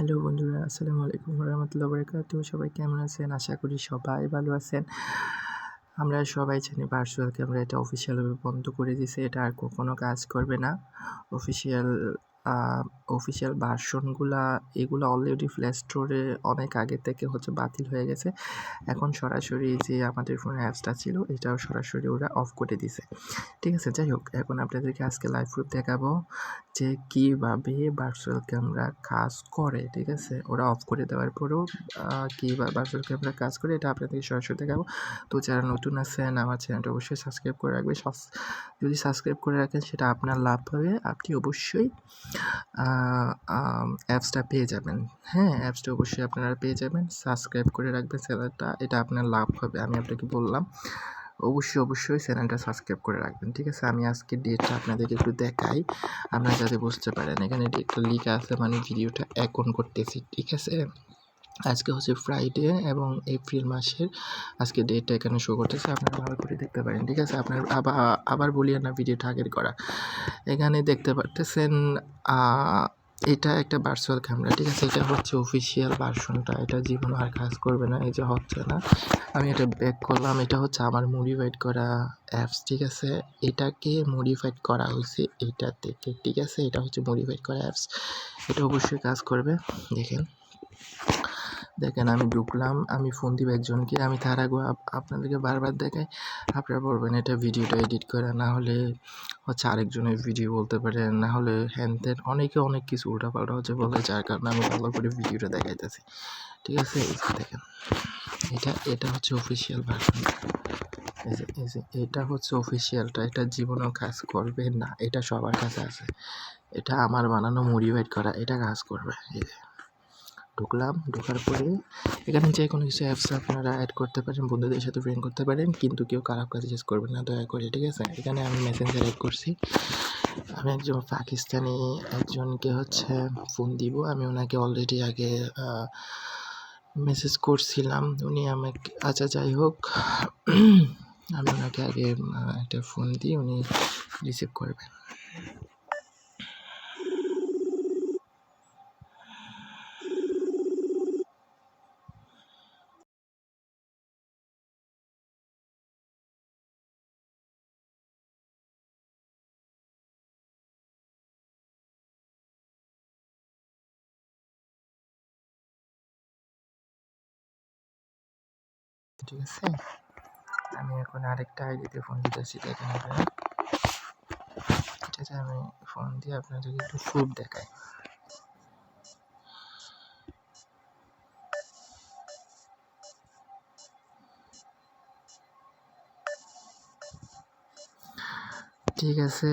Hello বন্ধুরা, আসসালামু আলাইকুম রহমতুল্লাহ বরকাত সবাই কেমন আছেন? আশা করি সবাই ভালো আছেন। আমরা সবাই জানি ভার্চুয়াল ক্যামেরা এটা অফিসিয়ালভাবে বন্ধ করে দিয়েছে, এটা আর কখনো কাজ করবে না। অফিসিয়াল অফিসিয়াল ভার্সনগুলা এগুলো অলরেডি প্লে স্টোরে অনেক আগে থেকে হচ্ছে বাতিল হয়ে গেছে। এখন সরাসরি যে আমাদের ফোনে অ্যাপসটা ছিল, এটাও সরাসরি ওরা অফ করে দিছে। ঠিক আছে, যাই হোক, এখন আপনাদেরকে আজকে লাইভ প্রুফ দেখাবো যে কীভাবে ভার্চুয়াল ক্যামেরা কাজ করে, ঠিক আছে? ওরা অফ করে দেওয়ার পরেও কী ভার্চুয়াল ক্যামেরা কাজ করে, এটা আপনাদেরকে সরাসরি দেখাবো। তো যারা নতুন আছেন, আমার চ্যানেলটা অবশ্যই সাবস্ক্রাইব করে রাখবে যদি সাবস্ক্রাইব করে রাখেন, সেটা আপনার লাভ হবে। আপনি অবশ্যই অ্যাপসটা পেয়ে যাবেন। হ্যাঁ অ্যাপসটা অবশ্যই আপনারা পেয়ে যাবেন। সাবস্ক্রাইব করে রাখবেন চ্যানেলটা, এটা আপনার লাভ হবে, আমি আপনাকে বললাম। অবশ্যই অবশ্যই চ্যানেলটা সাবস্ক্রাইব করে রাখবেন, ঠিক আছে? আমি আজকে ডেটটা আপনাদেরকে একটু দেখাই, আপনারা যাতে বুঝতে পারেন। এখানে ডেটটা লিখা আছে মানে ভিডিওটা এখন করতেছি, ঠিক আছে? আজকে হচ্ছে ফ্রাইডে এবং এপ্রিল মাসের আজকে ডেটটা এখানে শো করতেছে। আপনারা ভালো করে দেখতে পারেন, ঠিক আছে? আপনার আবার বলি না ভিডিওটা আগের করা। এখানে দেখতে পারতেছেন এটা একটা ভার্চুয়াল ক্যামেরা ঠিক আছে? এটা হচ্ছে অফিসিয়াল ভার্সনটা এটা জীবন আর কাজ করবে না, এই যে হচ্ছে না। আমি এটা ব্যাক করলাম। এটা হচ্ছে আমার মডিফাইড করা অ্যাপস ঠিক আছে? এটাকে মডিফাইড করা হয়েছে এটা থেকে, ঠিক আছে? এটা হচ্ছে মডিফাইড করা অ্যাপস এটা অবশ্যই কাজ করবে, দেখেন। দেখেন আমি ঢুকলাম, আমি ফোন দিব একজনকে, আমি তার আগে আপনাদেরকে বারবার দেখাই, আপনারা বলবেন এটা ভিডিওটা এডিট করে, না হলে হচ্ছে আরেকজনের ভিডিও বলতে পারে না হলে হ্যান ত্যান, অনেকে অনেক কিছু উল্টাপাল্টা হচ্ছে বলে, যার কারণে আমি ভালো করে ভিডিওটা দেখাইতেছি। ঠিক আছে? দেখেন, এটা এটা হচ্ছে অফিসিয়াল ভার্সন এটা হচ্ছে অফিসিয়ালটা এটা জীবনেও কাজ করবে না, এটা সবার কাছে আছে। এটা আমার বানানো মডিফাইড করা, এটা কাজ করবে। এই ঢুকলাম, ঢোকার পরে এখানে যে কোনো কিছু অ্যাপস আপনারা অ্যাড করতে পারেন, বন্ধুদের সাথে ফ্রেন্ড করতে পারেন, কিন্তু কেউ খারাপ কাজ ইউজ করবেন না, দয়া করে, ঠিক আছে? এখানে আমি মেসেঞ্জার অ্যাড করছি। আমি একজন পাকিস্তানি, একজনকে হচ্ছে ফোন দিব। আমি ওনাকে অলরেডি আগে মেসেজ করছিলাম। উনি আমাকে আচ্ছা যাই হোক, আমি ওনাকে আগে একটা ফোন দিই, উনি রিসিভ করবেন ঠিক আছে? আমি এখন আরেকটা আইডিতে ফোন দিতেছি, দেখেন আপনারা। ঠিক আছে, আমি ফোন দিয়ে আপনাদেরকে একটু প্রুফ দেখাই। ঠিক আছে,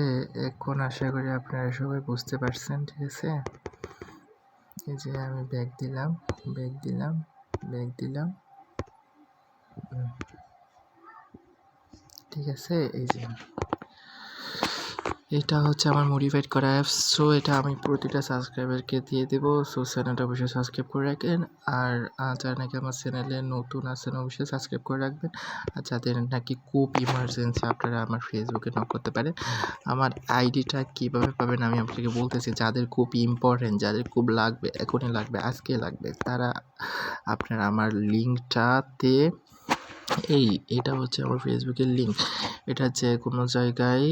এখন আশা করি আপনারা সবাই বুঝতে পারছেন, ঠিক আছে? এই যে আমি ব্যাগ দিলাম ব্যাগ দিলাম ব্যাগ দিলাম। ঠিক আছে, এই যে। এটা হচ্ছে আমার মডিফাইড করা অ্যাপস সো এটা আমি প্রতিটা সাবস্ক্রাইবারকে দিয়ে দেবো সো চ্যানেলটা অবশ্যই সাবস্ক্রাইব করে রাখেন, আর যারা নাকি আমার চ্যানেলে নতুন আছেন অবশ্যই সাবস্ক্রাইব করে রাখবেন, আর যাদের নাকি খুব ইমার্জেন্সি আপনারা আমার ফেসবুকে নক করতে পারেন, আমার আইডিটা কীভাবে পাবেন আমি আপনাকে বলতেছি, যাদের খুব ইম্পর্টেন্ট যাদের খুব লাগবে, এখনই লাগবে আজকে লাগবে, তারা আপনারা আমার লিঙ্কটাতে এই, এটা হচ্ছে আমার ফেসবুকের লিঙ্ক এটা যে কোনো জায়গায়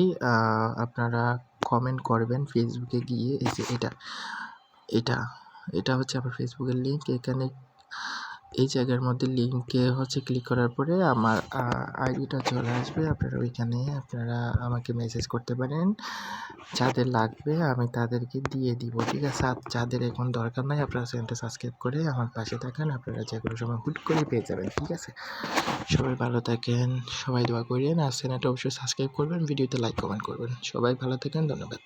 আপনারা কমেন্ট করবেন ফেসবুকে গিয়ে, এই যে এটা এটা এটা হচ্ছে আমার ফেসবুকের লিঙ্ক এখানে এই জায়গার মধ্যে লিঙ্কে হচ্ছে ক্লিক করার পরে আমার আইডিটা চলে আসবে। আপনারা ওইখানে আপনারা আমাকে মেসেজ করতে পারেন। যাদের লাগবে আমি তাদেরকে দিয়ে দিব, ঠিক আছে? যাদের এখন দরকার নাই, আপনারা চ্যানেলটা সাবস্ক্রাইব করে আমার পাশে থাকেন। আপনারা যে কোনো সময় হুট করে পেয়ে যাবেন, ঠিক আছে? সবাই ভালো থাকেন, সবাই দোয়া করেন। আর চ্যানেলটা অবশ্যই সাবস্ক্রাইব করবেন, ভিডিওতে লাইক কমেন্ট করবেন। সবাই ভালো থাকেন, ধন্যবাদ।